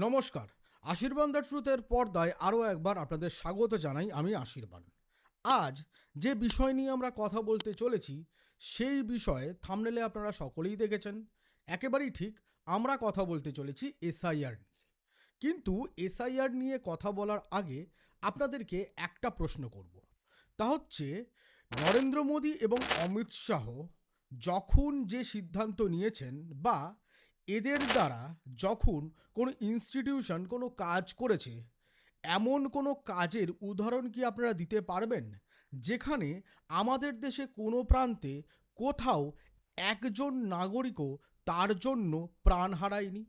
নমস্কার। আশীর্বাদ দ্য ট্রুথের পর্দায় আরও একবার আপনাদের স্বাগত জানাই আমি আশীর্বাদ। আজ যে বিষয় নিয়ে আমরা কথা বলতে চলেছি, সেই বিষয়ে থামনেলে আপনারা সকলেই দেখেছেন। একেবারেই ঠিক আমরা কথা বলতে চলেছি এসআইআর নিয়ে। কিন্তু এসআইআর নিয়ে কথা বলার আগে আপনাদেরকে একটা প্রশ্ন করব। তা হচ্ছে, নরেন্দ্র মোদী এবং অমিত শাহ যখন যে সিদ্ধান্ত নিয়েছেন বা এদের দ্বারা যখন কোনো ইনস্টিটিউশন কোনো কাজ করেছে, এমন কোনো কাজের উদাহরণ কি আপনারা দিতে পারবেন? যেখানে আমাদের দেশে কোনো প্রান্তে কোথাও একজন নাগরিকও তার জন্য প্রাণ হারায়নি?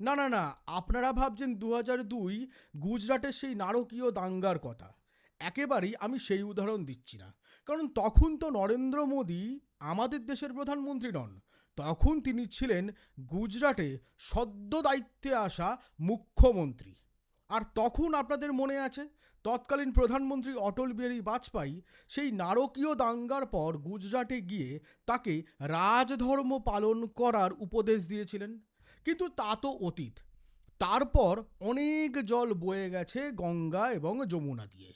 না না না, আপনারা ভাবছেন দু হাজার দুই গুজরাটের সেই নারকীয় দাঙ্গার কথা। একেবারেই আমি সেই উদাহরণ দিচ্ছি না। কারণ তখন তো নরেন্দ্র মোদী আমাদের দেশের প্রধানমন্ত্রী নন। তখন তিনি ছিলেন গুজরাটে সদ্য দায়িত্বে আসা মুখ্যমন্ত্রী। আর তখন আপনাদের মনে আছে? তৎকালীন প্রধানমন্ত্রী অটল বিহারী বাজপেয়ী সেই নারকীয় দাঙ্গার পর গুজরাটে গিয়ে তাকে রাজধর্ম পালন করার উপদেশ দিয়েছিলেন। কিন্তু তা তো অতীত। তারপর অনেক জল বয়ে গেছে গঙ্গা এবং যমুনা দিয়ে।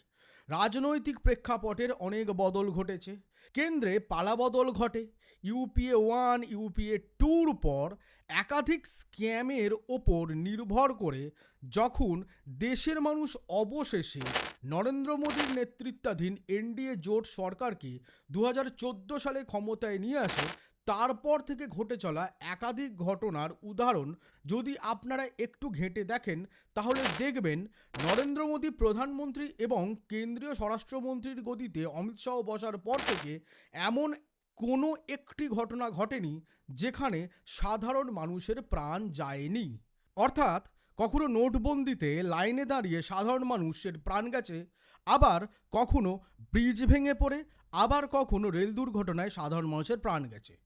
রাজনৈতিক প্রেক্ষাপটের অনেক বদল ঘটেছে। কেন্দ্রে পালাবদল ঘটে। ইউপিএ ওয়ান, ইউপিএ টুর পর একাধিক স্ক্যামের ওপর নির্ভর করে যখন দেশের মানুষ অবশেষে নরেন্দ্র মোদীর নেতৃত্বাধীন এনডিএ জোট সরকারকে দু হাজার চোদ্দ সালে ক্ষমতায় নিয়ে আসে, তারপর থেকে ঘটে চলা একাধিক ঘটনার উদাহরণ যদি আপনারা একটু ঘেঁটে দেখেন, তাহলে দেখবেন নরেন্দ্র মোদী প্রধানমন্ত্রী এবং কেন্দ্রীয় স্বরাষ্ট্রমন্ত্রীর গদিতে অমিত শাহ বসার পর থেকে এমন কোনো একটি ঘটনা ঘটেনি যেখানে সাধারণ মানুষের প্রাণ যায়নি। অর্থাৎ, কখনো নোটবন্দিতে লাইনে দাঁড়িয়ে সাধারণ মানুষের প্রাণ গেছে, আবার কখনো ব্রিজ ভেঙে পড়ে, আবার কখনো রেল দুর্ঘটনায় সাধারণ মানুষের প্রাণ গেছে।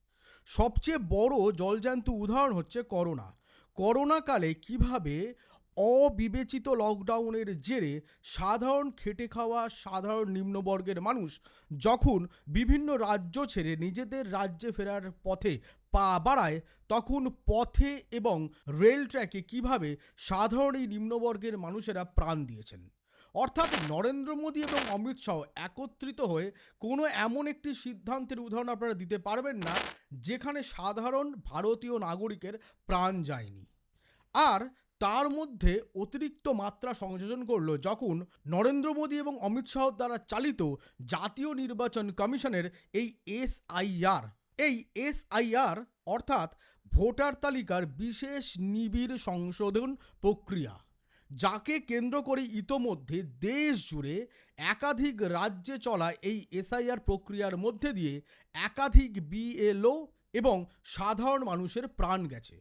সবচেয়ে বড় জলজান্ত উদাহরণ হচ্ছে করোনা। করোনাকালে কীভাবে অবিবেচিত লকডাউনের জেরে সাধারণ খেটে খাওয়া সাধারণ নিম্নবর্গের মানুষ যখন বিভিন্ন রাজ্য ছেড়ে নিজেদের রাজ্যে ফেরার পথে পা বাড়ায়, তখন পথে এবং রেল ট্র্যাকে কীভাবে সাধারণ এই নিম্নবর্গের মানুষেরা প্রাণ দিয়েছেন? অর্থাৎ নরেন্দ্র মোদী এবং অমিত শাহ একত্রিত হয়ে কোনো এমন একটি সিদ্ধান্তের উদাহরণ আপনারা দিতে পারবেন না, যেখানে সাধারণ ভারতীয় নাগরিকের প্রাণ যায়নি। আর তার মধ্যে অতিরিক্ত মাত্রা সংযোজন করল যখন নরেন্দ্র মোদী এবং অমিত শাহ দ্বারা চালিত জাতীয় নির্বাচন কমিশনের এই এসআইআর। এই এসআইআর অর্থাৎ ভোটার তালিকার বিশেষ নিবিড় সংশোধন প্রক্রিয়া, যাকে কেন্দ্র করে ইতোমধ্যে দেশ জুড়ে একাধিক রাজ্যে চলা এই এসআইআর প্রক্রিয়ার মধ্যে দিয়ে একাধিক বিএলও এবং সাধারণ মানুষের প্রাণ গেছে।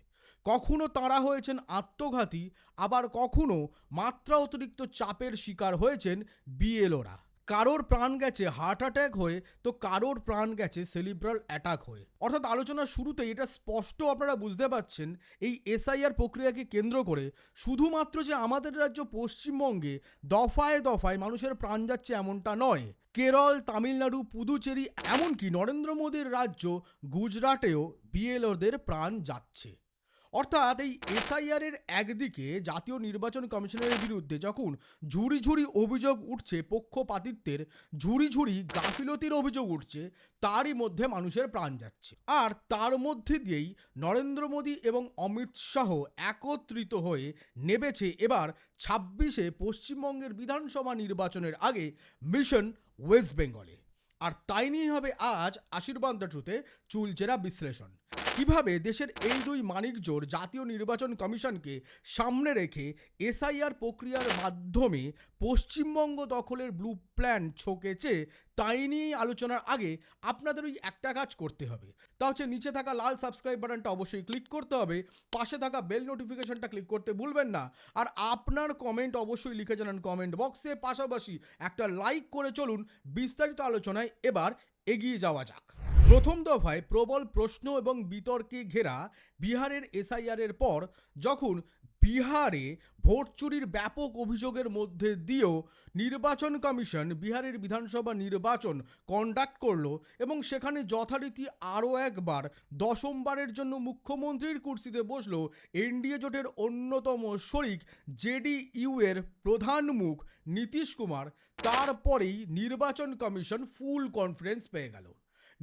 কখনো তারা হয়েছেন আত্মঘাতী, আবার কখনো মাত্রা অতিরিক্ত চাপের শিকার হয়েছেন বিএলওরা। কারোর প্রাণ গেছে হার্ট অ্যাটাক হয়ে, তো কারোর প্রাণ গেছে সেলিব্রাল অ্যাটাক হয়ে। অর্থাৎ আলোচনার শুরুতে এটা স্পষ্ট আপনারা বুঝতে পারছেন, এই এসআইআর প্রক্রিয়াকে কেন্দ্র করে শুধুমাত্র যে আমাদের রাজ্য পশ্চিমবঙ্গে দফায় দফায় মানুষের প্রাণ যাচ্ছে এমনটা নয়। কেরল, তামিলনাড়ু, পুদুচেরি, এমনকি নরেন্দ্র মোদীর রাজ্য গুজরাটেও বিএলওদের প্রাণ যাচ্ছে। অর্থাৎ এই এসআইআর এর একদিকে জাতীয় নির্বাচন কমিশনের বিরুদ্ধে যখন ঝুড়ি ঝুড়ি অভিযোগ উঠছে পক্ষপাতিত্বের ঝুড়ি ঝুড়ি গাফিলতির অভিযোগ উঠছে, তারই মধ্যে মানুষের প্রাণ যাচ্ছে। আর তার মধ্যে দিয়েই নরেন্দ্র মোদী এবং অমিত শাহ একত্রিত হয়ে নেবেছে এবার ছাব্বিশে পশ্চিমবঙ্গের বিধানসভা নির্বাচনের আগে মিশন ওয়েস্ট বেঙ্গলে। আর তাই নিয়ে হবে আজ আশীর্বাদ দ্য ট্রুথে চুলচেরা বিশ্লেষণ। কীভাবে দেশের এই দুই মানিকজোর জাতীয় নির্বাচন কমিশনকে সামনে রেখে এসআইআর প্রক্রিয়ার মাধ্যমে পশ্চিমবঙ্গ দখলের ব্লু প্ল্যান ছকেছে, তাই নিয়ে আলোচনার আগে আপনাদের ওই একটা কাজ করতে হবে। তা হচ্ছে নিচে থাকা লাল সাবস্ক্রাইব বাটনটা অবশ্যই ক্লিক করতে হবে, পাশে থাকা বেল নোটিফিকেশনটা ক্লিক করতে ভুলবেন না, আর আপনার কমেন্ট অবশ্যই লিখে জানান কমেন্ট বক্সে। পাশাপাশি একটা লাইক করে চলুন বিস্তারিত আলোচনায় এবার এগিয়ে যাওয়া যাক। প্রথম দফায় প্রবল প্রশ্ন এবং বিতর্কে ঘেরা বিহারের এসআইআর এর পর যখন বিহারে ভোট চুরির ব্যাপক অভিযোগের মধ্যে দিয়েও নির্বাচন কমিশন বিহারের বিধানসভা নির্বাচন কন্ডাক্ট করল এবং সেখানে যথারীতি আরও একবার দশমবারের জন্য মুখ্যমন্ত্রীর কুর্সিতে বসল এনডিএ জোটের অন্যতম শরিক জেডিইউ এর প্রধান মুখ নীতিশ কুমার। তারপরেই নির্বাচন কমিশন ফুল কনফিডেন্স পেয়ে গেল।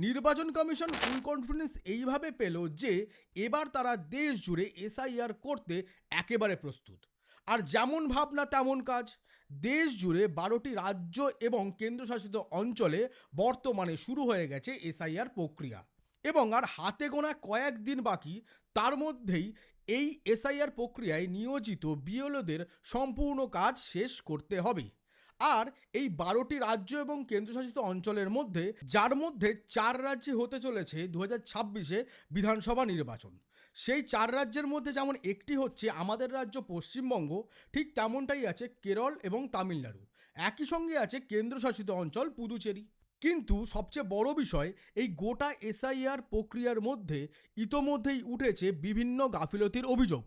নির্বাচন কমিশন ফুল কনফিডেন্স এইভাবে পেল যে এবার তারা দেশ জুড়ে এসআইআর করতে একেবারে প্রস্তুত। আর যেমন ভাবনা তেমন কাজ। দেশ জুড়ে বারোটি রাজ্য এবং কেন্দ্রশাসিত অঞ্চলে বর্তমানে শুরু হয়ে গেছে এসআইআর প্রক্রিয়া। এবং আর হাতে গোনা কয়েকদিন বাকি, তার মধ্যেই এই এসআইআর প্রক্রিয়ায় নিয়োজিত বিএলওদের সম্পূর্ণ কাজ শেষ করতে হবে। আর এই বারোটি রাজ্য এবং কেন্দ্রশাসিত অঞ্চলের মধ্যে, যার মধ্যে চার রাজ্যে হতে চলেছে দু হাজার ছাব্বিশে বিধানসভা নির্বাচন। সেই চার রাজ্যের মধ্যে যেমন একটি হচ্ছে আমাদের রাজ্য পশ্চিমবঙ্গ, ঠিক তেমনটাই আছে কেরল এবং তামিলনাড়ু। একই সঙ্গে আছে কেন্দ্রশাসিত অঞ্চল পুদুচেরি। কিন্তু সবচেয়ে বড় বিষয়, এই গোটা এসআইআর প্রক্রিয়ার মধ্যে ইতোমধ্যেই উঠেছে বিভিন্ন গাফিলতির অভিযোগ।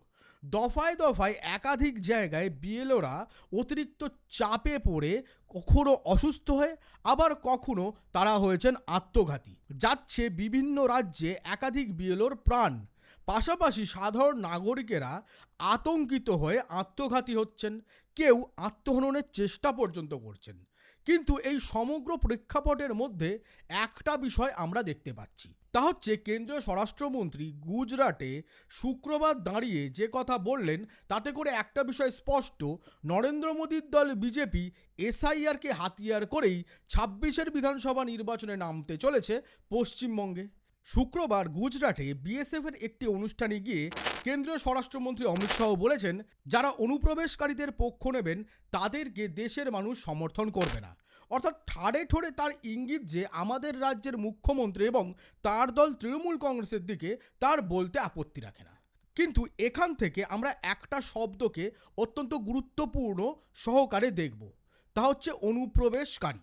দফায় দফায় একাধিক জায়গায় বিএলওরা অতিরিক্ত চাপে পড়ে কখনো অসুস্থ হয়ে আবার কখনো তারা হয়েছেন আত্মঘাতী। যাচ্ছে বিভিন্ন রাজ্যে একাধিক বিএলওর প্রাণ। পাশাপাশি সাধারণ নাগরিকেরা আতঙ্কিত হয়ে আত্মঘাতী হচ্ছেন। কেউ আত্মহননের চেষ্টা পর্যন্ত করছেন। কিন্তু এই সমগ্র প্রেক্ষাপটের মধ্যে একটা বিষয় আমরা দেখতে পাচ্ছি। তা হচ্ছে কেন্দ্রীয় স্বরাষ্ট্রমন্ত্রী গুজরাটে শুক্রবার দাঁড়িয়ে যে কথা বললেন, তাতে করে একটা বিষয় স্পষ্ট, নরেন্দ্র মোদীর দল বিজেপি এসআইআরকে হাতিয়ার করেই ছাব্বিশের বিধানসভা নির্বাচনে নামতে চলেছে পশ্চিমবঙ্গে। শুক্রবার গুজরাটে বিএসএফের একটি অনুষ্ঠানে গিয়ে কেন্দ্রীয় স্বরাষ্ট্রমন্ত্রী অমিত শাহ বলেছেন, যারা অনুপ্রবেশকারীদের পক্ষ নেবেন, তাদেরকে দেশের মানুষ সমর্থন করবে না। অর্থাৎ ঠাড়ে ঠোড়ে তার ইঙ্গিত যে আমাদের রাজ্যের মুখ্যমন্ত্রী এবং তার দল তৃণমূল কংগ্রেসের দিকে তার বলতে আপত্তি রাখে না। কিন্তু এখান থেকে আমরা একটা শব্দকে অত্যন্ত গুরুত্বপূর্ণ সহকারে দেখব। তা হচ্ছে অনুপ্রবেশকারী।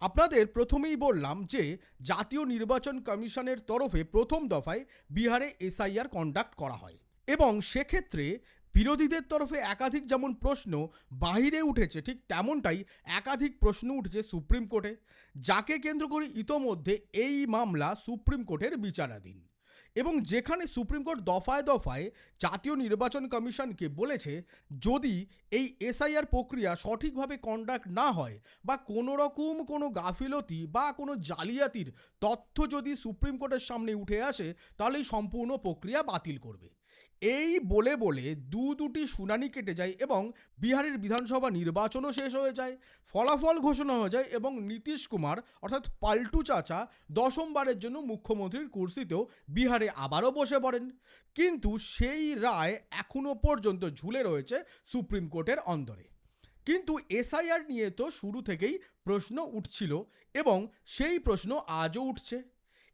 আপনাদের প্রথমেই বললাম যে জাতীয় নির্বাচন কমিশনের তরফে প্রথম দফায় বিহারে এসআইআর কন্ডাক্ট করা হয়। এবং সেক্ষেত্রে বিরোধীদের তরফে একাধিক যেমন প্রশ্ন বাহিরে উঠেছে, ঠিক তেমনটাই একাধিক প্রশ্ন উঠেছে সুপ্রিম কোর্টে, যাকে কেন্দ্র করে ইতোমধ্যে এই মামলা সুপ্রিম কোর্টের বিচারাধীন। এবং যেখানে সুপ্রিম কোর্ট দফায় দফায় জাতীয় নির্বাচন কমিশনকে বলেছে, যদি এই এসআইআর প্রক্রিয়া সঠিকভাবে কন্ডাক্ট না হয় বা কোনো রকম কোনো গাফিলতি বা কোনো জালিয়াতির তথ্য যদি সুপ্রিম কোর্টের সামনে উঠে আসে তাহলে সম্পূর্ণ প্রক্রিয়া বাতিল করবে। এই বলে বলে দু দুটি শুনানি কেটে যায় এবং বিহারের বিধানসভা নির্বাচনও শেষ হয়ে যায়। ফলাফল ঘোষণা হয়ে যায় এবং নীতিশ কুমার অর্থাৎ পাল্টু চাচা দশমবারের জন্য মুখ্যমন্ত্রীর কুর্সিতেও বিহারে আবারও বসে পড়েন। কিন্তু সেই রায় এখনও পর্যন্ত ঝুলে রয়েছে সুপ্রিম কোর্টের অন্দরে। কিন্তু এসআইআর নিয়ে তো শুরু থেকেই প্রশ্ন উঠছিল এবং সেই প্রশ্ন আজও উঠছে।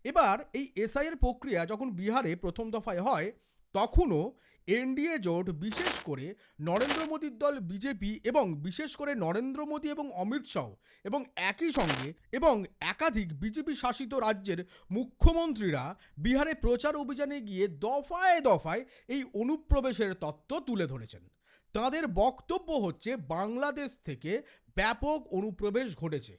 এবার এই এসআইআর প্রক্রিয়া যখন বিহারে প্রথম দফায় হয় তখনও এনডিএ জোট বিশেষ করে নরেন্দ্র মোদীর দল বিজেপি এবং বিশেষ করে নরেন্দ্র মোদী এবং অমিত শাহ এবং একই সঙ্গে এবং একাধিক বিজেপি শাসিত রাজ্যের মুখ্যমন্ত্রীরা বিহারে প্রচার অভিযানে গিয়ে দফায় দফায় এই অনুপ্রবেশের তত্ত্ব তুলে ধরেছেন। তাদের বক্তব্য হচ্ছে বাংলাদেশ থেকে ব্যাপক অনুপ্রবেশ ঘটেছে,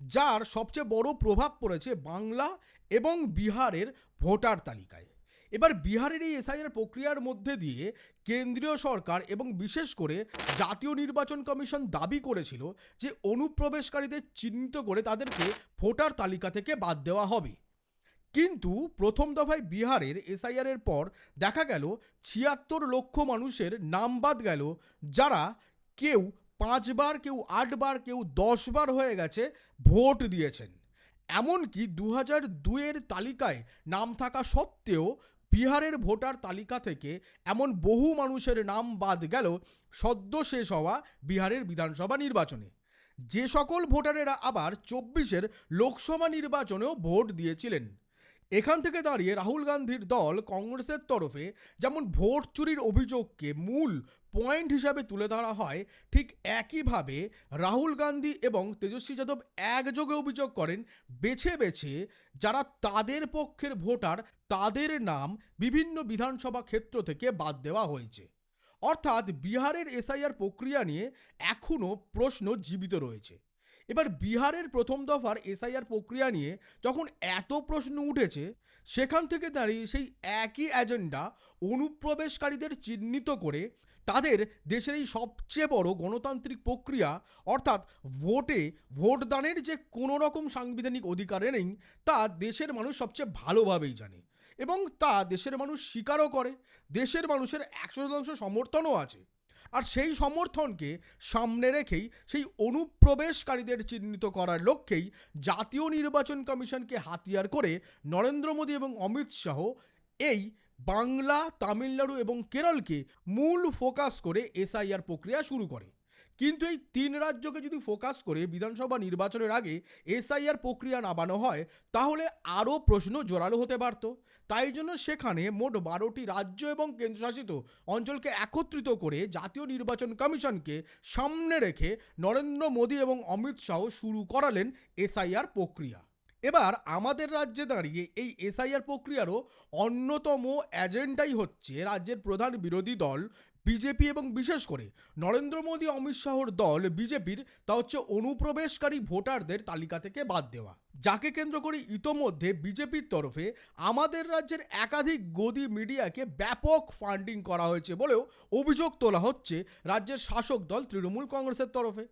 যার সবচেয়ে বড় প্রভাব পড়েছে বাংলা এবং বিহারের ভোটার তালিকায়। এবার বিহারের এই এসআইআর প্রক্রিয়ার মধ্যে দিয়ে কেন্দ্রীয় সরকার এবং বিশেষ করে জাতীয় নির্বাচন কমিশন দাবি করেছিল যে অনুপ্রবেশকারীদের চিহ্নিত করে তাদেরকে ভোটার তালিকা থেকে বাদ দেওয়া হবে। কিন্তু প্রথম দফায় বিহারের এসআইআর এর পর দেখা গেল ছিয়াত্তর লক্ষ মানুষের নাম বাদ গেল, যারা কেউ পাঁচবার, কেউ আটবার, কেউ দশবার হয়ে গেছে ভোট দিয়েছেন। এমনকি দু হাজার দুয়ের তালিকায় নাম থাকা সত্ত্বেও বিহারের ভোটার তালিকা থেকে এমন বহু মানুষের নাম বাদ গেল সদ্য শেষ হওয়া বিহারের বিধানসভা নির্বাচনে। যে সকল ভোটারেরা আবার চব্বিশের লোকসভা নির্বাচনেও ভোট দিয়েছিলেন। এখান থেকে দাঁড়িয়ে রাহুল গান্ধীর দল কংগ্রেসের তরফে যেমন ভোট চুরির অভিযোগকে মূল পয়েন্ট হিসাবে তুলে ধরা হয়, ঠিক একইভাবে রাহুল গান্ধী এবং তেজস্বী যাদব একযোগে অভিযোগ করেন, বেছে বেছে যারা তাদের পক্ষের ভোটার তাদের নাম বিভিন্ন বিধানসভা ক্ষেত্র থেকে বাদ দেওয়া হয়েছে। অর্থাৎ বিহারের এসআইআর প্রক্রিয়া নিয়ে এখনও প্রশ্ন জীবিত রয়েছে। এবার বিহারের প্রথম দফার এসআইআর প্রক্রিয়া নিয়ে যখন এত প্রশ্ন উঠেছে, সেখান থেকে দাঁড়িয়ে সেই একই এজেন্ডা অনুপ্রবেশকারীদের চিহ্নিত করে তাদের দেশের এই সবচেয়ে বড় গণতান্ত্রিক প্রক্রিয়া, অর্থাৎ ভোটে ভোটদানের যে কোনো রকম সাংবিধানিক অধিকার নেই, তা দেশের মানুষ সবচেয়ে ভালোভাবেই জানে এবং তা দেশের মানুষ স্বীকারও করে। দেশের মানুষের একশো শতাংশ সমর্থনও আছে। আর সেই সমর্থনকে সামনে রেখেই সেই অনুপ্রবেশকারীদের চিহ্নিত করার লক্ষ্যেই জাতীয় নির্বাচন কমিশনকে হাতিয়ার করে নরেন্দ্র মোদী এবং অমিত শাহ এই বাংলা, তামিলনাড়ু এবং কেরলকে মূল ফোকাস করে এসআইআর প্রক্রিয়া শুরু করে। কিন্তু এই তিন রাজ্যকে যদি ফোকাস করে বিধানসভা নির্বাচনের আগে এসআইআর প্রক্রিয়া নামানো হয়, তাহলে আরও প্রশ্ন জোরালো হতে পারত। তাই জন্য সেখানে মোট বারোটি রাজ্য এবং কেন্দ্রশাসিত অঞ্চলকে একত্রিত করে জাতীয় নির্বাচন কমিশনকে সামনে রেখে নরেন্দ্র মোদী এবং অমিত শাহ শুরু করালেন এসআইআর প্রক্রিয়া। এবার আমাদের রাজ্যে দাঁড়িয়ে এই এসআইআর প্রক্রিয়ারও অন্যতম এজেন্ডাই হচ্ছে রাজ্যের প্রধান বিরোধী দল বিজেপি এবং বিশেষ করে নরেন্দ্র মোদী, অমিত শাহর দল, বিজেপির তা হচ্ছে অনুপ্রবেশকারী ভোটারদের তালিকা থেকে বাদ দেওয়া। যাকে কেন্দ্র করে ইতোমধ্যে বিজেপির তরফে আমাদের রাজ্যের একাধিক গদি মিডিয়াকে ব্যাপক ফান্ডিং করা হয়েছে বলেও অভিযোগ তোলা হচ্ছে রাজ্যের শাসক দল তৃণমূল কংগ্রেসের তরফে।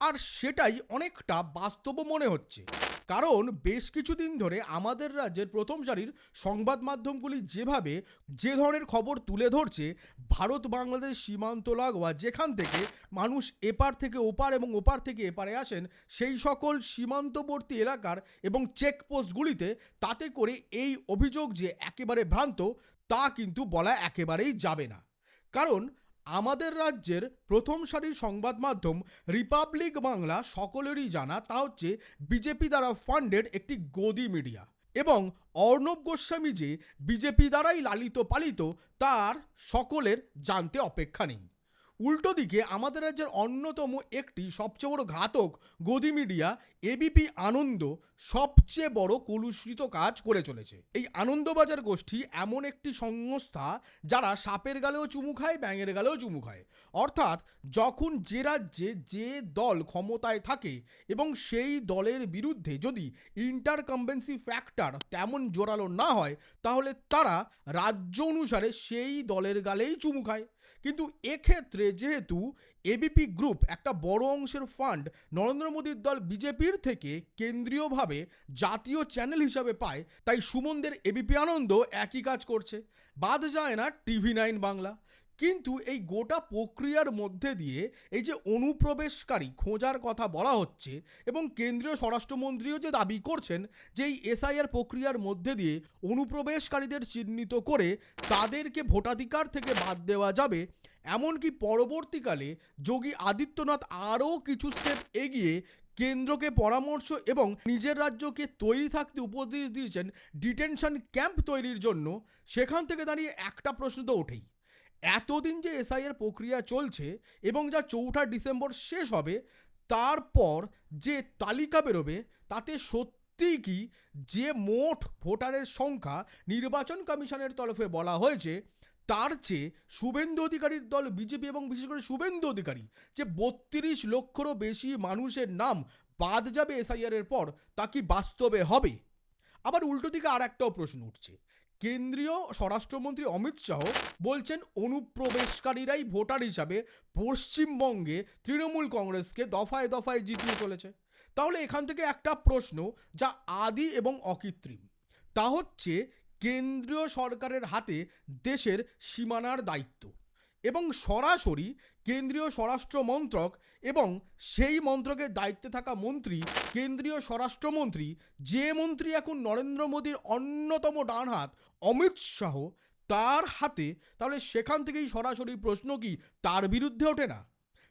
আর সেটাই অনেকটা বাস্তব মনে হচ্ছে। কারণ বেশ কিছুদিন ধরে আমাদের রাজ্যের প্রথম সারির সংবাদ মাধ্যমগুলি যেভাবে যে ধরনের খবর তুলে ধরছে, ভারত, বাংলাদেশ সীমান্ত লাগোয়া, যেখান থেকে মানুষ এপার থেকে ওপার এবং ওপার থেকে এপারে আসেন, সেই সকল সীমান্তবর্তী এলাকার এবং চেকপোস্টগুলিতে তাতে করে এই অভিযোগ যে একেবারে ভ্রান্ত, তা কিন্তু বলা একেবারেই যাবে না। কারণ আমাদের রাজ্যের প্রথম সারির সংবাদ মাধ্যম রিপাবলিক বাংলা সকলেরই জানা, তা হচ্ছে বিজেপি দ্বারা ফান্ডেড একটি গদি মিডিয়া এবং অর্ণব গোস্বামী যে বিজেপি দ্বারাই লালিত পালিত, তার সকলের জানতে অপেক্ষা নেই। উল্টো দিকে আমাদের রাজ্যের অন্যতম একটি সবচেয়ে বড় ঘাতক গদি মিডিয়া, এবিপি আনন্দ, সবচেয়ে বড় কলুষিত কাজ করে চলেছে। এই আনন্দবাজার গোষ্ঠী এমন একটি সংস্থা যারা সাপের গালেও চুমু খায়, ব্যাঙের গালেও চুমু খায়। অর্থাৎ যখন যে রাজ্যে যে দল ক্ষমতায় থাকে এবং সেই দলের বিরুদ্ধে যদি ইন্টারকম্বেন্সি ফ্যাক্টর তেমন জোরালো না হয়, তাহলে তারা রাজ্য অনুসারে সেই দলের গালেই চুমু খায়। কিন্তু এক্ষেত্রে যেহেতু এবিপি গ্রুপ একটা বড় অংশের ফান্ড নরেন্দ্র মোদীর দল বিজেপির থেকে কেন্দ্রীয়ভাবে জাতীয় চ্যানেল হিসাবে পায়, তাই সুমনদের এবিপি আনন্দ একই কাজ করছে। বাদ যায় না টিভি নাইন বাংলা। কিন্তু এই গোটা প্রক্রিয়ার মধ্যে দিয়ে এই যে অনুপ্রবেশকারী খোঁজার কথা বলা হচ্ছে এবং কেন্দ্রীয় স্বরাষ্ট্রমন্ত্রীও যে দাবি করছেন যে এই এসআইআর প্রক্রিয়ার মধ্যে দিয়ে অনুপ্রবেশকারীদের চিহ্নিত করে তাদেরকে ভোটাধিকার থেকে বাদ দেওয়া যাবে, এমনকি পরবর্তীকালে যোগী আদিত্যনাথ আরও কিছু স্টেপ এগিয়ে কেন্দ্রকে পরামর্শ এবং নিজের রাজ্যকে তৈরি থাকতে উপদেশ দিয়েছেন ডিটেনশন ক্যাম্প তৈরির জন্য। সেখান থেকে দাঁড়িয়ে একটা প্রশ্ন তো ওঠেই। এতদিন যে এসআইয়ের প্রক্রিয়া চলছে এবং যা চৌঠা ডিসেম্বর শেষ হবে, তারপর যে তালিকা বেরোবে, তাতে সত্যিই কি যে মোট ভোটারের সংখ্যা নির্বাচন কমিশনের তরফে বলা হয়েছে, তার চেয়ে শুভেন্দু অধিকারীর দল বিজেপি এবং বিশেষ করে শুভেন্দু অধিকারী যে বত্রিশ লক্ষেরও বেশি মানুষের নাম বাদ যাবে এসআইআর এর পর, তা কি বাস্তবে হবে? আবার উল্টো দিকে আর একটাও প্রশ্ন উঠছে। কেন্দ্রীয় স্বরাষ্ট্রমন্ত্রী অমিত শাহ বলছেন, অনুপ্রবেশকারীরাই ভোটার হিসাবে পশ্চিমবঙ্গে তৃণমূল কংগ্রেসকে দফায় দফায় জিতিয়ে চলেছে। তাহলে এখান থেকে একটা প্রশ্ন, যা আদি এবং অকৃত্রিম। তা হচ্ছে, কেন্দ্রীয় সরকারের হাতে দেশের সীমানার দায়িত্ব। এবং সরাসরি কেন্দ্রীয় স্বরাষ্ট্র মন্ত্রক এবং সেই মন্ত্রকের দায়িত্বে থাকা মন্ত্রী, কেন্দ্রীয় স্বরাষ্ট্রমন্ত্রী, যে মন্ত্রী এখন নরেন্দ্র মোদীর অন্যতম ডান হাত অমিত শাহ, তার হাতে, তাহলে সেখান থেকেই সরাসরি প্রশ্ন কি তার বিরুদ্ধে ওঠে না?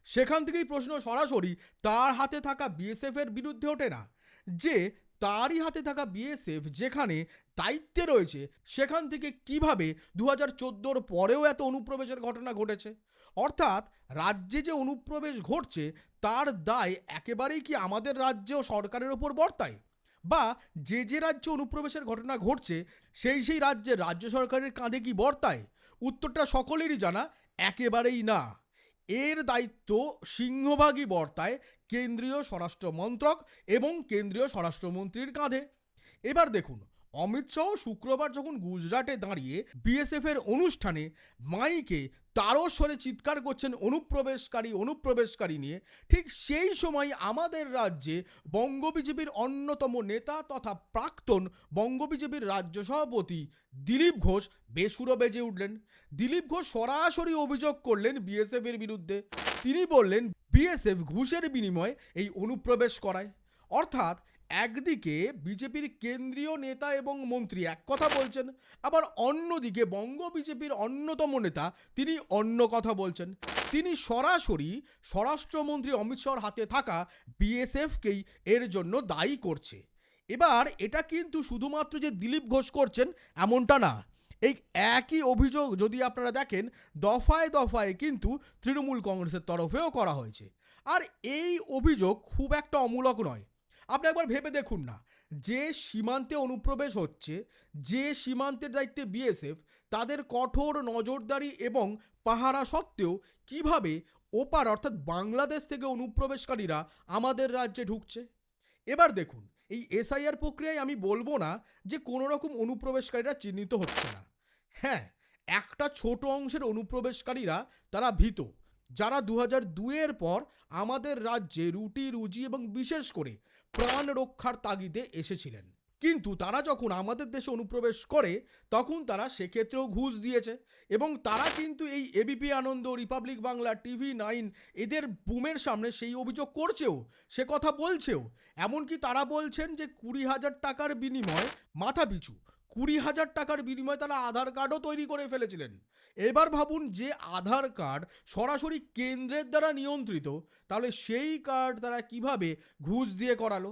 সেখান থেকেই প্রশ্ন সরাসরি তার হাতে থাকা বিএসএফ এর বিরুদ্ধে ওঠে না। যে তারই হাতে থাকা বিএসএফ যেখানে দায়িত্বে রয়েছে সেখান থেকে কীভাবে দু হাজার চোদ্দোর পরেও এত অনুপ্রবেশের ঘটনা ঘটেছে? অর্থাৎ রাজ্যে যে অনুপ্রবেশ ঘটছে, তার দায় একেবারেই কি আমাদের রাজ্য ও সরকারের ওপর বর্তায়? বা যে যে রাজ্যে অনুপ্রবেশের ঘটনা ঘটছে, সেই সেই রাজ্যে রাজ্য সরকারের কাঁধে কি বর্তায়? উত্তরটা সকলেরই জানা, একেবারেই না। এর দায়িত্ব সিংহভাগই বর্তায় কেন্দ্রীয় স্বরাষ্ট্র মন্ত্রক এবং কেন্দ্রীয় স্বরাষ্ট্রমন্ত্রীর কাঁধে। এবার দেখুন অমিত শাহ শুক্রবার যখন গুজরাটে দাঁড়িয়ে বিএসএফ এর অনুষ্ঠানে মাইকে তারও স্বরে চিৎকার করছেন অনুপ্রবেশকারী অনুপ্রবেশকারী নিয়ে, ঠিক সেই সময় আমাদের রাজ্যে বঙ্গ বিজেপির অন্যতম নেতা তথা প্রাক্তন বঙ্গ বিজেপির রাজ্য সভাপতি দিলীপ ঘোষ বেসুরো বেজে উঠলেন। দিলীপ ঘোষ সরাসরি অভিযোগ করলেন বিএসএফ এর বিরুদ্ধে। তিনি বললেন, বিএসএফ ঘুষের বিনিময়ে এই অনুপ্রবেশ করায়। অর্থাৎ একদিকে বিজেপির কেন্দ্রীয় নেতা এবং মন্ত্রী এক কথা বলছেন, আবার অন্যদিকে বঙ্গ বিজেপির অন্যতম নেতা তিনি অন্য কথা বলছেন। তিনি সরাসরি স্বরাষ্ট্রমন্ত্রী অমিত শাহর হাতে থাকা বিএসএফকেই এর জন্য দায়ী করছে। এবার এটা কিন্তু শুধুমাত্র যে দিলীপ ঘোষ করছেন এমনটা না। এই একই অভিযোগ যদি আপনারা দেখেন, দফায় দফায় কিন্তু তৃণমূল কংগ্রেসের তরফেও করা হয়েছে। আর এই অভিযোগ খুব একটা অমূলক নয়। আপনি একবার ভেবে দেখুন না। যে সীমান্তে অনুপ্রবেশ হচ্ছে, যে সীমান্তের দায়িত্বে বিএসএফ, তাদের কঠোর নজরদারি এবং পাহারা সত্ত্বেও কীভাবে ওপার অর্থাৎ বাংলাদেশ থেকে অনুপ্রবেশকারীরা আমাদের রাজ্যে ঢুকছে? এবার দেখুন, এই এসআইআর প্রক্রিয়ায় আমি বলব না যে কোনো রকম অনুপ্রবেশকারীরা চিহ্নিত হচ্ছে না। হ্যাঁ একটা ছোট অংশের অনুপ্রবেশকারীরা তারা ভীত, যারা দু হাজার পর আমাদের রাজ্যে রুটি, রুজি এবং বিশেষ করে প্রাণ রক্ষার তাগিদে এসেছিলেন। কিন্তু তারা যখন আমাদের দেশে অনুপ্রবেশ করে, তখন তারা সেক্ষেত্রেও ঘুষ দিয়েছে এবং তারা কিন্তু এই ABP Ananda Republic Bangla TV nine এদের বুমের সামনে সেই অভিযোগ করছেও, সে কথা বলছেও। এমনকি তারা বলছেন যে কুড়ি হাজার টাকার বিনিময় মাথা পিছু কুড়ি হাজার টাকার বিনিময়ে তারা আধার কার্ডও তৈরি করে ফেলেছিলেন। এবার ভাবুন যে আধার কার্ড সরাসরি কেন্দ্রের দ্বারা নিয়ন্ত্রিত, তাহলে সেই কার্ড তারা কীভাবে ঘুষ দিয়ে করালো?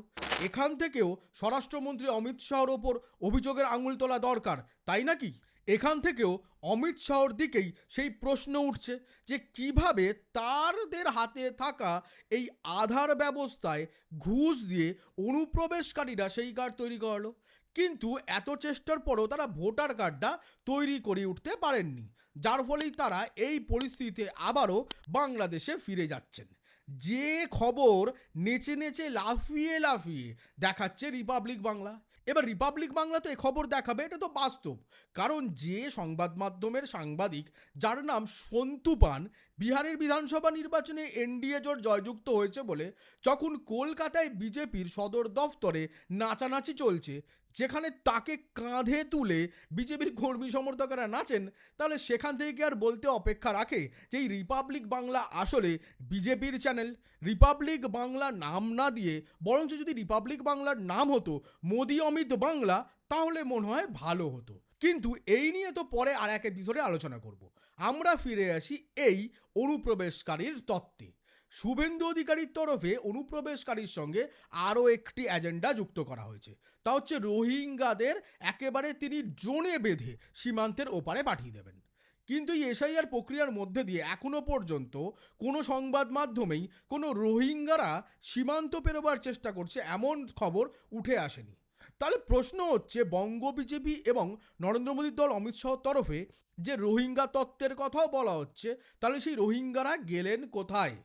এখান থেকেও স্বরাষ্ট্রমন্ত্রী অমিত শাহর ওপর অভিযোগের আঙুল তোলা দরকার, তাই নাকি? এখান থেকেও অমিত শাহর দিকেই সেই প্রশ্ন উঠছে যে কীভাবে তারদের হাতে থাকা এই আধার ব্যবস্থায় ঘুষ দিয়ে অনুপ্রবেশকারীরা সেই কার্ড তৈরি করালো? কিন্তু এত চেষ্টার পরও তারা ভোটার কার্ডটা তৈরি করে উঠতে পারেননি। যার ফলেই তারা এই পরিস্থিতিতে আবারও বাংলাদেশে ফিরে যাচ্ছেন। যে খবর নেচে নেচে লাফিয়ে লাফিয়ে দেখাচ্ছে রিপাবলিক বাংলা। এবার রিপাবলিক বাংলা তো এ খবর দেখাবে, এটা তো বাস্তব। কারণ যে সংবাদ মাধ্যমের সাংবাদিক, যার নাম সন্তু পান, বিহারের বিধানসভা নির্বাচনে এনডিএ জোট জয়যুক্ত হয়েছে বলে, যখন কলকাতায় বিজেপির সদর দফতরে নাচানাচি চলছে যেখানে তাকে কাঁধে তুলে বিজেপির কর্মী সমর্থকেরা নাচেন, তাহলে সেখান থেকে আর বলতে অপেক্ষা রাখে যে এই রিপাবলিক বাংলা আসলে বিজেপির চ্যানেল? রিপাবলিক বাংলা নাম না দিয়ে বরঞ্চ যদি রিপাবলিক বাংলার নাম হতো, মোদি অমিত বাংলা, তাহলে মনে হয় ভালো হতো। কিন্তু এই নিয়ে তো পরে আর এক এপিসোডে আলোচনা করব। আমরা ফিরে আসি এই অনুপ্রবেশকারীর তত্ত্বে। শুভেন্দু অধিকারীর তরফে অনুপ্রবেশকারীর সঙ্গে আরও একটি এজেন্ডা যুক্ত করা হয়েছে। তা হচ্ছে রোহিঙ্গাদের একেবারে তিনি জোনে বেঁধে সীমান্তের ওপারে পাঠিয়ে দেবেন। কিন্তু এই এসআইআর প্রক্রিয়ার মধ্যে দিয়ে এখনও পর্যন্ত কোনো সংবাদ মাধ্যমেই কোনো রোহিঙ্গারা সীমান্ত পেরোবার চেষ্টা করছে এমন খবর উঠে আসেনি। তাহলে প্রশ্ন হচ্ছে, বঙ্গ বিজেপি এবং নরেন্দ্র মোদীর দল অমিত শাহর তরফে যে রোহিঙ্গা তত্ত্বের কথাও বলা হচ্ছে, তাহলে সেই রোহিঙ্গারা গেলেন কোথায়?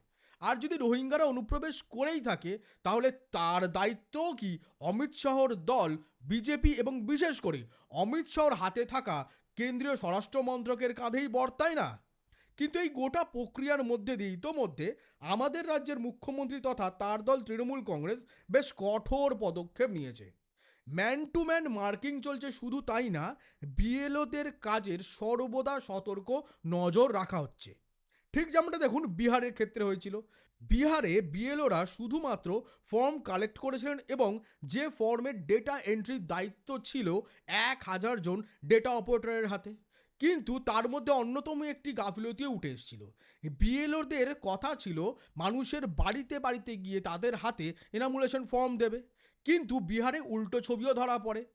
আর যদি রোহিঙ্গারা অনুপ্রবেশ করেই থাকে, তাহলে তার দায়িত্বও কি অমিত শাহর দল, বিজেপি এবং বিশেষ করে অমিত শাহর হাতে থাকা কেন্দ্রীয় স্বরাষ্ট্র মন্ত্রকের কাঁধেই বর্তায় না? কিন্তু এই গোটা প্রক্রিয়ার মধ্যে দিয়ে ইতোমধ্যে আমাদের রাজ্যের মুখ্যমন্ত্রী তথা তার দল তৃণমূল কংগ্রেস বেশ কঠোর পদক্ষেপ নিয়েছে। ম্যান টু ম্যান মার্কিং চলছে শুধু তাই না, বিএলওদের কাজের সর্বদা সতর্ক নজর রাখা হচ্ছে। ঠিক যেমনটা দেখুন বিহারের ক্ষেত্রে হয়েছিল। বিহারে বিএলওরা শুধুমাত্র ফর্ম কালেক্ট করেছিলেন এবং যে ফর্মের ডেটা এন্ট্রির দায়িত্ব ছিল এক হাজার জন ডেটা অপারেটরের হাতে। কিন্তু তার মধ্যে অন্যতম একটি গাফিলতিও উঠে এসেছিল। বিএলওদের কথা ছিল মানুষের বাড়িতে বাড়িতে গিয়ে তাদের হাতে এনামুলেশন ফর্ম দেবে। কিন্তু বিহারে উল্টো ছবিও ধরা পড়ে।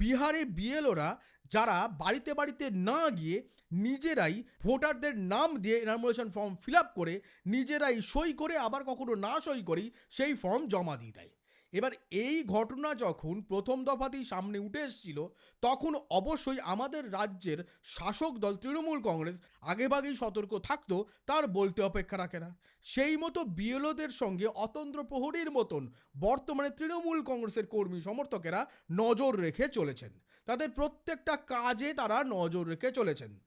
বিহারে বিএলওরা যারা বাড়িতে বাড়িতে না গিয়ে নিজেরাই ভোটারদের নাম দিয়ে এনামুলেশন ফর্ম ফিল আপ করে নিজেরাই সই করে আবার কখনো না সই করেই সেই ফর্ম জমা দিয়ে দেয়। এবার এই ঘটনা যখন প্রথম দফাতেই সামনে উঠে এসেছিল, তখন অবশ্যই আমাদের রাজ্যের শাসক দল, তৃণমূল কংগ্রেস আগেভাগেই সতর্ক থাকতো, তার বলতে অপেক্ষা রাখে না। সেই মতো বিএলওদের সঙ্গে অতন্ত্র প্রহরীর মতন বর্তমানে তৃণমূল কংগ্রেসের কর্মী সমর্থকেরা নজর রেখে চলেছেন। তাদের প্রত্যেকটা কাজে তারা নজর রেখে চলেছেন।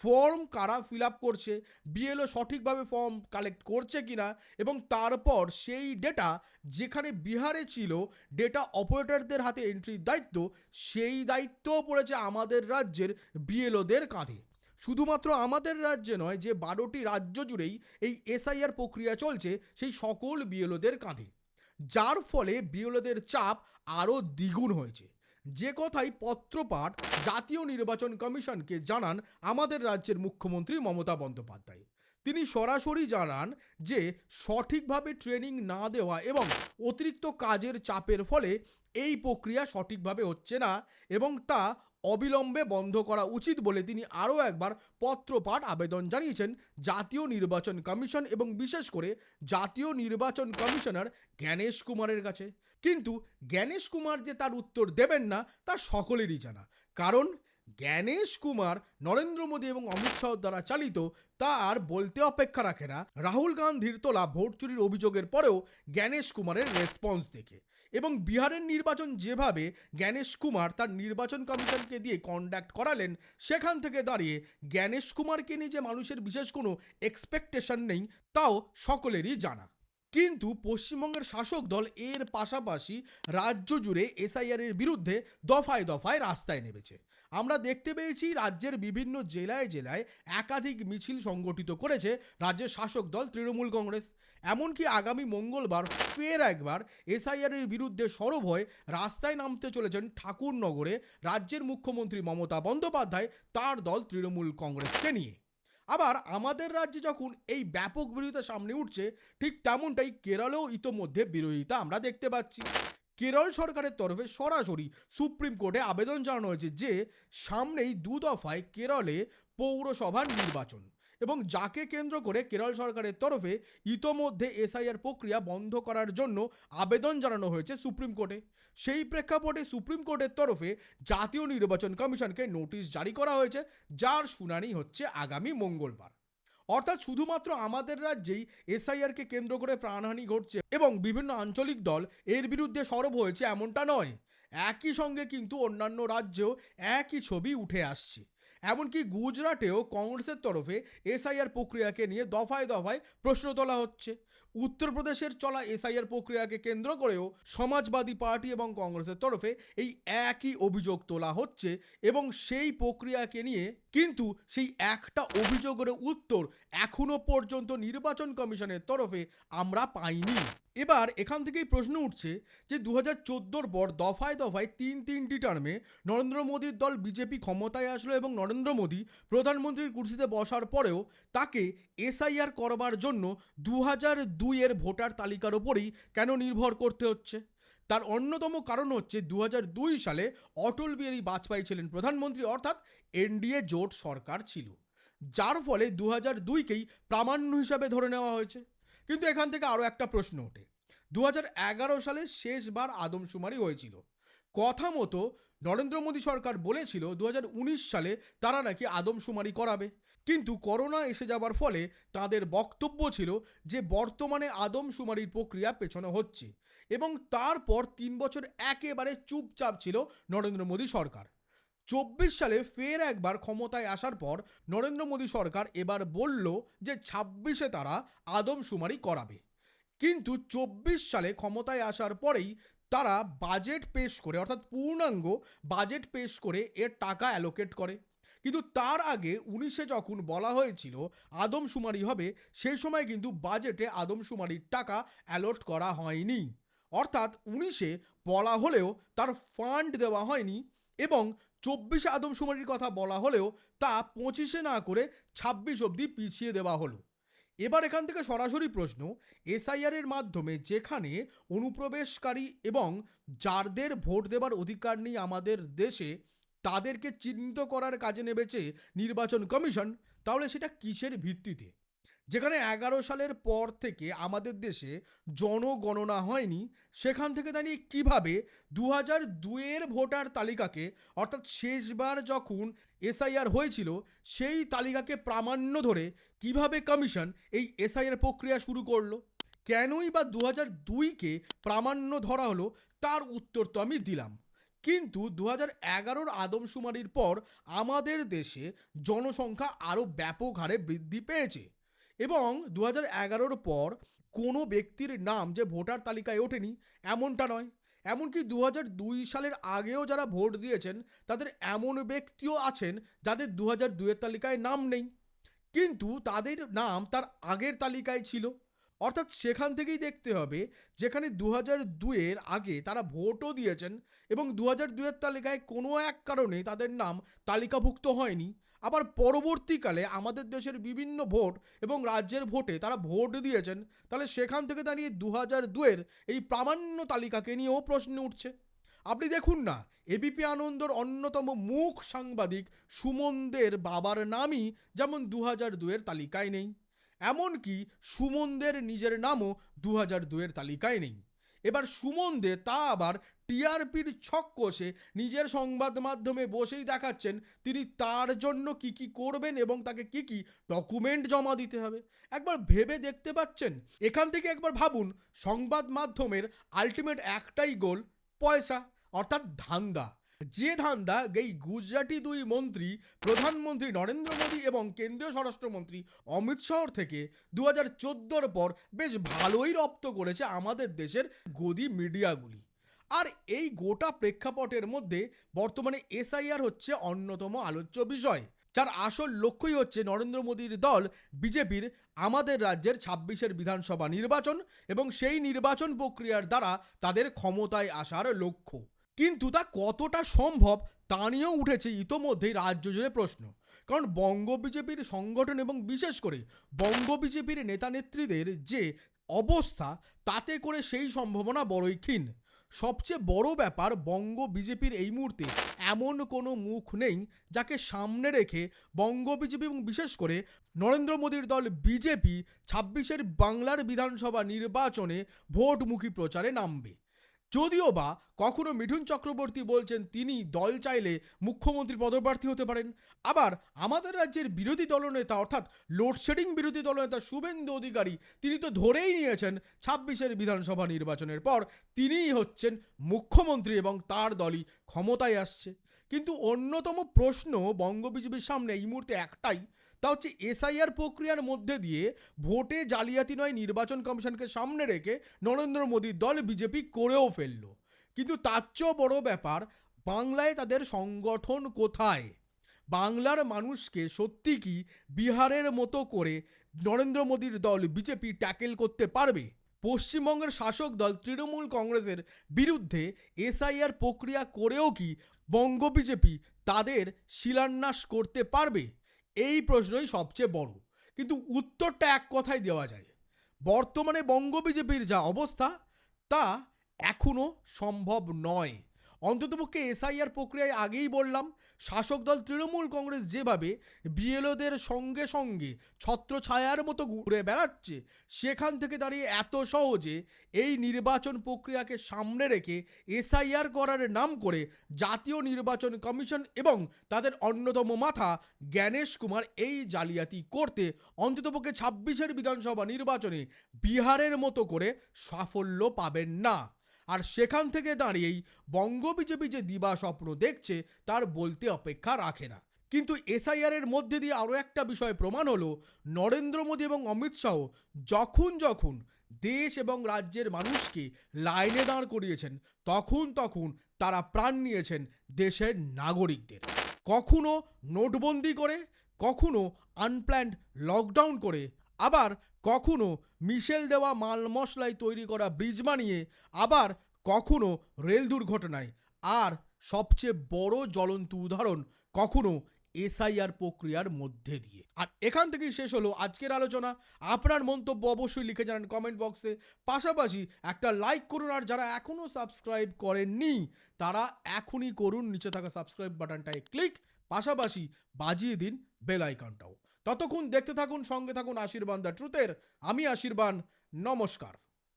ফর্ম কারা ফিল আপ করছে বিএলও সঠিকভাবে ফর্ম কালেক্ট করছে কিনা, এবং তারপর সেই ডেটা যেখানে বিহারে ছিল ডেটা অপারেটরদের হাতে এন্ট্রির দায়িত্ব, সেই দায়িত্বও পড়েছে আমাদের রাজ্যের বিএলওদের কাঁধে। শুধুমাত্র আমাদের রাজ্যে নয়, যে বারোটি রাজ্য জুড়েই এই এসআইআর প্রক্রিয়া চলছে, সেই সকল বিএলওদের কাঁধে। যার ফলে বিএলওদের চাপ আরও দ্বিগুণ হয়েছে। যে কথাই পত্রপাঠ জাতীয় নির্বাচন কমিশনকে জানান আমাদের রাজ্যের মুখ্যমন্ত্রী মমতা বন্দ্যোপাধ্যায়। তিনি সরাসরি জানান যে, সঠিকভাবে ট্রেনিং না দেওয়া এবং অতিরিক্ত কাজের চাপের ফলে এই প্রক্রিয়া সঠিকভাবে হচ্ছে না এবং তা অবিলম্বে বন্ধ করা উচিত বলে তিনি আরও একবার পত্রপাঠ আবেদন জানিয়েছেন। জাতীয় নির্বাচন কমিশন এবং বিশেষ করে জাতীয় নির্বাচন কমিশনার জ্ঞানেশ কুমারের কাছে। কিন্তু জ্ঞানেশ কুমার যে তার উত্তর দেবেন না, তা সকলেরই জানা। কারণ জ্ঞানেশ কুমার নরেন্দ্র মোদী এবং অমিত শাহ দ্বারা চালিত, তা আর বলতে অপেক্ষা রাখে না। রাহুল গান্ধীর তোলা ভোট চুরির অভিযোগের পরেও জ্ঞানেশ কুমারের রেসপন্স দেখে। এবং বিহারের নির্বাচন যেভাবে জ্ঞানেশ কুমার তার নির্বাচন কমিশনকে দিয়ে কন্ডাক্ট করালেন, সেখান থেকে দাঁড়িয়ে জ্ঞানেশ কুমারকে নিয়ে যে মানুষের বিশেষ কোনো এক্সপেকটেশন নেই, তাও সকলেরই জানা। কিন্তু পশ্চিমবঙ্গের শাসক দল এর পাশাপাশি রাজ্য জুড়ে এসআইআর এর বিরুদ্ধে দফায় দফায় রাস্তায় নেমেছে। আমরা দেখতে পেয়েছি রাজ্যের বিভিন্ন জেলায় জেলায় একাধিক মিছিল সংগঠিত করেছে রাজ্যের শাসক দল তৃণমূল কংগ্রেস। এমনকি আগামী মঙ্গলবার ফের একবার এসআইআর এর বিরুদ্ধে সরব হয়ে রাস্তায় নামতে চলেছেন ঠাকুরনগরে রাজ্যের মুখ্যমন্ত্রী মমতা বন্দ্যোপাধ্যায়, তার দল তৃণমূল কংগ্রেসকে নিয়ে। আবার আমাদের রাজ্যে যখন এই ব্যাপক বিরোধিতা সামনে উঠছে, ঠিক তেমনটাই কেরলেও ইতোমধ্যে বিরোধিতা আমরা দেখতে পাচ্ছি। কেরল সরকারের তরফে সরাসরি সুপ্রিম কোর্টে আবেদন জানানো হয়েছে যে, সামনেই দু দফায় কেরলে পৌরসভার নির্বাচন এবং যাকে কেন্দ্র করে কেরল সরকারের তরফে ইতোমধ্যে এসআইআর প্রক্রিয়া বন্ধ করার জন্য আবেদন জানানো হয়েছে সুপ্রিম কোর্টে। সেই প্রেক্ষাপটে সুপ্রিম কোর্টের তরফে জাতীয় নির্বাচন কমিশনকে নোটিশ জারি করা হয়েছে, যার শুনানি হচ্ছে আগামী মঙ্গলবার। অর্থাৎ শুধুমাত্র আমাদের রাজ্যেই এসআইআরকে কেন্দ্র করে প্রাণহানি ঘটছে এবং বিভিন্ন আঞ্চলিক দল এর বিরুদ্ধে সরব হয়েছে এমনটা নয়। একই সঙ্গে কিন্তু অন্যান্য রাজ্যেও একই ছবি উঠে আসছে। এমনকি গুজরাটেও কংগ্রেসের তরফে এসআইআর প্রক্রিয়াকে নিয়ে দফায় দফায় প্রশ্ন তোলা হচ্ছে। উত্তরপ্রদেশের চলা এসআইআর প্রক্রিয়াকে কেন্দ্র করেও সমাজবাদী পার্টি এবং কংগ্রেসের তরফে এই একই অভিযোগ তোলা হচ্ছে এবং সেই প্রক্রিয়াকে নিয়ে কিন্তু সেই একটা অভিযোগের উত্তর এখনও পর্যন্ত নির্বাচন কমিশনের তরফে আমরা পাইনি। এবার এখান থেকেই প্রশ্ন উঠছে যে দু হাজার চোদ্দোর পর দফায় দফায় তিন তিনটি টার্মে নরেন্দ্র মোদীর দল বিজেপি ক্ষমতায় আসলো এবং নরেন্দ্র মোদী প্রধানমন্ত্রীর কুর্সিতে বসার পরেও তাকে এসআইআর করবার জন্য দু হাজার দুইয়ের ভোটার তালিকার ওপরেই কেন নির্ভর করতে হচ্ছে? তার অন্যতম কারণ হচ্ছে দু সালে অটল বিহারী বাজপেয়ী ছিলেন প্রধানমন্ত্রী, অর্থাৎ এনডিএ জোট সরকার ছিল। যার ফলে দু হাজার দুইকেই প্রামাণ্য হিসাবে ধরে নেওয়া হয়েছে। কিন্তু এখান থেকে আরও একটা প্রশ্ন ওঠে। দু সালে শেষবার আদমশুমারি হয়েছিল। কথা মতো নরেন্দ্র মোদী সরকার বলেছিল দু হাজার উনিশ সালে তারা নাকি আদমশুমারি করাবে। কিন্তু করোনা এসে যাবার ফলে তাদের বক্তব্য ছিল যে, বর্তমানে আদমশুমারির প্রক্রিয়া পেছনে হচ্ছে। এবং তারপর তিন বছর একেবারে চুপচাপ ছিল নরেন্দ্র মোদী সরকার। চব্বিশ সালে ফের একবার ক্ষমতায় আসার পর নরেন্দ্র মোদী সরকার এবার বলল যে ছাব্বিশে তারা আদমশুমারি করাবে। কিন্তু চব্বিশ সালে ক্ষমতায় আসার পরেই তারা বাজেট পেশ করে, অর্থাৎ পূর্ণাঙ্গ বাজেট পেশ করে এর টাকা অ্যালোকেট করে। কিন্তু তার আগে উনিশে যখন বলা হয়েছিল আদমশুমারি হবে সেই সময় কিন্তু বাজেটে আদমশুমারির টাকা অ্যালোট করা হয়নি। অর্থাৎ উনিশে বলা হলেও তার ফান্ড দেওয়া হয়নি এবং চব্বিশে আদমশুমারির কথা বলা হলেও তা পঁচিশে না করে ছাব্বিশ অবধি পিছিয়ে দেওয়া হলো। এবার এখান থেকে সরাসরি প্রশ্ন, এসআইআর এর মাধ্যমে যেখানে অনুপ্রবেশকারী এবং যাদের ভোট দেবার অধিকার নেই আমাদের দেশে, তাদেরকে চিহ্নিত করার কাজে নেমেছে নির্বাচন কমিশন, তাহলে সেটা কিসের ভিত্তিতে? যেখানে এগারো সালের পর থেকে আমাদের দেশে জনগণনা হয়নি, সেখান থেকে দাঁড়িয়ে কীভাবে দু হাজার দুয়ের ভোটার তালিকাকে, অর্থাৎ শেষবার যখন এসআইআর হয়েছিল, সেই তালিকাকে প্রামাণ্য ধরে কীভাবে কমিশন এই এসআইআর প্রক্রিয়া শুরু করল? কেনই বা দু হাজার দুইকে প্রামাণ্য ধরা হলো? তার উত্তর তো আমি দিলাম। কিন্তু দু হাজার এগারোর আদমশুমারির পর আমাদের দেশে জনসংখ্যা আরও ব্যাপক হারে বৃদ্ধি পেয়েছে। এবং দু হাজার পর কোনো ব্যক্তির নাম যে ভোটার তালিকায় ওঠেনি, এমনটা নয়। এমনকি দু দুই সালের আগেও যারা ভোট দিয়েছেন, তাদের এমন ব্যক্তিও আছেন যাদের দু হাজার দুয়ের তালিকায় নাম নেই। কিন্তু তাদের নাম তার আগের তালিকায় ছিল। অর্থাৎ সেখান থেকেই দেখতে হবে, যেখানে দু হাজার দুয়ের আগে তারা ভোটও দিয়েছেন এবং দু হাজার দুয়ের তালিকায় কোনো এক কারণে তাদের নাম তালিকাভুক্ত হয়নি। আবার পরবর্তীকালে আমাদের দেশের বিভিন্ন ভোট এবং রাজ্যের ভোটে তারা ভোট দিয়েছেন, তাহলে সেখান থেকে দাঁড়িয়ে দু হাজার দুয়ের এই প্রামাণ্য তালিকাকে নিয়েও প্রশ্ন উঠছে। আপনি দেখুন না এবিপি আনন্দর অন্যতম মুখ সাংবাদিক সুমনদের বাবার নামই যেমন দু হাজার দুয়ের তালিকায় নেই, এমনকি সুমনদের নিজের নামও দু হাজার দুয়ের তালিকায় নেই। এবার সুমন দে, তা আবার টিআরপির ছক কষে নিজের সংবাদ মাধ্যমে বসেই দেখাচ্ছেন তিনি তার জন্য কি কি করবেন এবং তাকে কি কি ডকুমেন্ট জমা দিতে হবে। একবার ভেবে দেখতে পাচ্ছেন? এখান থেকে একবার ভাবুন, সংবাদ মাধ্যমের আলটিমেট একটাই গোল পয়সা, অর্থাৎ ধান্দা। যে ধান্দা এই গুজরাটি দুই মন্ত্রী, প্রধানমন্ত্রী নরেন্দ্র মোদী এবং কেন্দ্রীয় স্বরাষ্ট্রমন্ত্রী অমিত শাহর থেকে দু হাজার চোদ্দোর পর বেশ ভালোই রপ্ত করেছে আমাদের দেশের গদি মিডিয়াগুলি। আর এই গোটা প্রেক্ষাপটের মধ্যে বর্তমানে এসআইআর হচ্ছে অন্যতম আলোচ্য বিষয়, যার আসল লক্ষ্যই হচ্ছে নরেন্দ্র মোদীর দল বিজেপির আমাদের রাজ্যের ছাব্বিশের বিধানসভা নির্বাচন এবং সেই নির্বাচন প্রক্রিয়ার দ্বারা তাদের ক্ষমতায় আসার লক্ষ্য। কিন্তু তা কতটা সম্ভব তা নিয়েও উঠেছে ইতোমধ্যেই রাজ্য জুড়ে প্রশ্ন। কারণ বঙ্গ বিজেপির সংগঠন এবং বিশেষ করে বঙ্গ বিজেপির নেতা নেত্রীদের যে অবস্থা, তাতে করে সেই সম্ভাবনা বড়ই ক্ষীণ। সবচেয়ে বড় ব্যাপার বঙ্গ বিজেপির এই মুহূর্তে এমন কোনো মুখ নেই যাকে সামনে রেখে বঙ্গ বিজেপি এবং বিশেষ করে নরেন্দ্র মোদীর দল বিজেপি ছাব্বিশের বাংলার বিধানসভা নির্বাচনে ভোটমুখী প্রচারে নামবে। যদিও বা কখনো মিঠুন চক্রবর্তী বলছেন তিনি দল চাইলে মুখ্যমন্ত্রী পদপ্রার্থী হতে পারেন। আবার আমাদের রাজ্যের বিরোধী দলনেতা অর্থাৎ লোডশেডিং বিরোধী দলনেতা শুভেন্দু অধিকারী তিনি তো ধরেই নিয়েছেন ছাব্বিশের বিধানসভা নির্বাচনের পর তিনিই হচ্ছেন মুখ্যমন্ত্রী এবং তার দলই ক্ষমতায় আসছে। কিন্তু অন্যতম প্রশ্ন বঙ্গ বিজেপির সামনে এই মুহূর্তে একটাই তা হচ্ছে এসআইআর প্রক্রিয়ার মধ্যে দিয়ে ভোটে জালিয়াতি নয়, নির্বাচন কমিশনকে সামনে রেখে নরেন্দ্র মোদীর দল বিজেপি করেও ফেলল। কিন্তু তার চেয়েও বড় ব্যাপার, বাংলায় তাদের সংগঠন কোথায়? বাংলার মানুষকে সত্যি কি বিহারের মতো করে নরেন্দ্র মোদীর দল বিজেপি ট্যাকেল করতে পারবে? পশ্চিমবঙ্গের শাসক দল তৃণমূল কংগ্রেসের বিরুদ্ধে এসআইআর প্রক্রিয়া করেও কি বঙ্গ বিজেপি তাদের শিলান্যাস করতে পারবে? এই প্রশ্নই সবচেয়ে বড়। কিন্তু উত্তরটা এক কথায় দেওয়া যায়। বর্তমানে বঙ্গ বিজেপির যা অবস্থা, তা এখনও সম্ভব নয়। অন্ততপক্ষে এসআইআর প্রক্রিয়ায় আগেই বললাম শাসক দল তৃণমূল কংগ্রেস যেভাবে বিএলওদের সঙ্গে সঙ্গে ছত্রছায়ার মতো ঘুরে বেড়াচ্ছে, সেখান থেকে দাঁড়িয়ে এত সহজে এই নির্বাচন প্রক্রিয়াকে সামনে রেখে এসআইআর করার নাম করে জাতীয় নির্বাচন কমিশন এবং তাদের অন্যতম মাথা জ্ঞানেশ কুমার এই জালিয়াতি করতে অন্ততপক্ষে ছাব্বিশের বিধানসভা নির্বাচনে বিহারের মতো করে সাফল্য পাবেন না। আর সেখান থেকে দাঁড়িয়েই বঙ্গ বিজেপি যে দিবা স্বপ্ন দেখছে, তার বলতে অপেক্ষা রাখে না। কিন্তু এসআইআর এর মধ্যে দিয়ে আরও একটা বিষয় প্রমাণ হলো, নরেন্দ্র মোদী এবং অমিত শাহ যখন যখন দেশ এবং রাজ্যের মানুষকে লাইনে দাঁড় করিয়েছেন, তখন তখন তারা প্রাণ নিয়েছেন দেশের নাগরিকদের। কখনো নোটবন্দি করে, কখনো আনপ্ল্যান্ড লকডাউন করে, আবার কখনো মিশেল দেওয়া মাল মশলায় তৈরি করা ব্রিজ বানিয়ে আবার কখনো রেল দুর্ঘটনায়। আর সবচেয়ে বড় জ্বলন্ত উদাহরণ কখনো এসআইআর প্রক্রিয়ার মধ্যে দিয়ে। আর এখান থেকেই শেষ হলো আজকের আলোচনা। আপনার মন্তব্য অবশ্যই লিখে জানান কমেন্ট বক্সে। পাশাপাশি একটা লাইক করুন, আর যারা এখনও সাবস্ক্রাইব করেননি, তারা এখনই করুন, নিচে থাকা সাবস্ক্রাইব বাটনটায় ক্লিক। পাশাপাশি বাজিয়ে দিন বেল আইকনটাও। ততক্ষণ দেখতে থাকুন সঙ্গে থাকুন আশীর্বাদ দ্য ট্রুথের। আমি আশীর্বাদ নমস্কার।